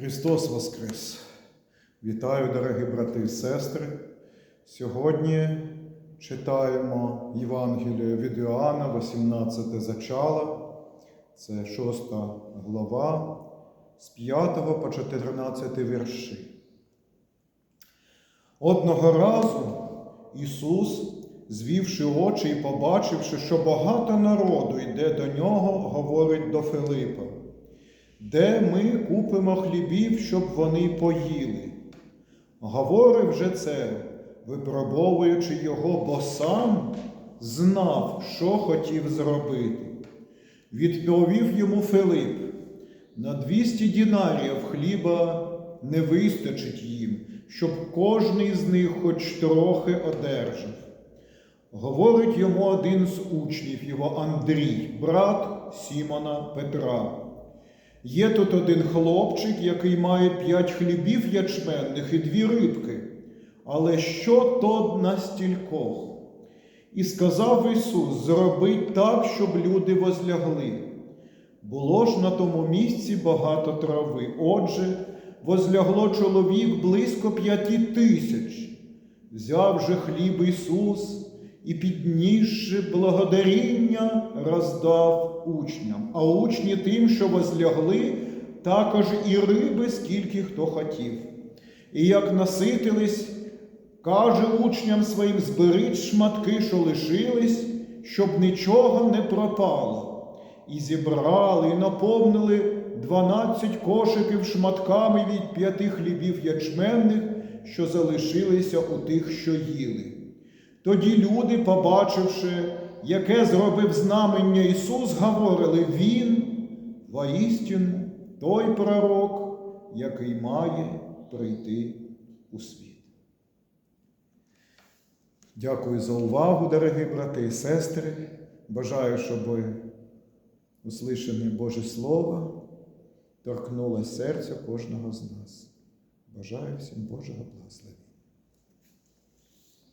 Христос Воскрес! Вітаю, дорогі брати і сестри! Сьогодні читаємо Євангеліє від Іоанна, 18 зачало, це 6 глава, з 5 по 14 вірші. Одного разу Ісус, звівши очі і побачивши, що багато народу йде до нього, говорить до Филипа. Де ми купимо хлібів, щоб вони поїли? Говорив же це, випробовуючи його, бо сам знав, що хотів зробити. Відповів йому Филип: на 200 дінарів хліба не вистачить їм, щоб кожний з них хоч трохи одержав. Говорить йому один з учнів його Андрій, брат Сімона Петра. Є тут один хлопчик, який має п'ять хлібів ячменних і дві рибки. Але що то на стількох? І сказав Ісус: зробить так, щоб люди возлягли. Було ж на тому місці багато трави. Отже, возлягло чоловік близько п'яти тисяч. Взяв же хліб Ісус і, піднісши благодаріння, роздав учням, а учні тим, що возлягли, також і риби, скільки хто хотів. І як наситились, каже учням своїм, зберіть шматки, що лишились, щоб нічого не пропало. І зібрали, і наповнили дванадцять кошиків шматками від п'яти хлібів ячменних, що залишилися у тих, що їли. Тоді люди, побачивши, яке зробив знамення Ісус, говорили, Він воістину той пророк, який має прийти у світ. Дякую за увагу, дорогі брати і сестри. Бажаю, щоб услышане Боже Слово торкнуло серця кожного з нас. Бажаю всім Божого благословення.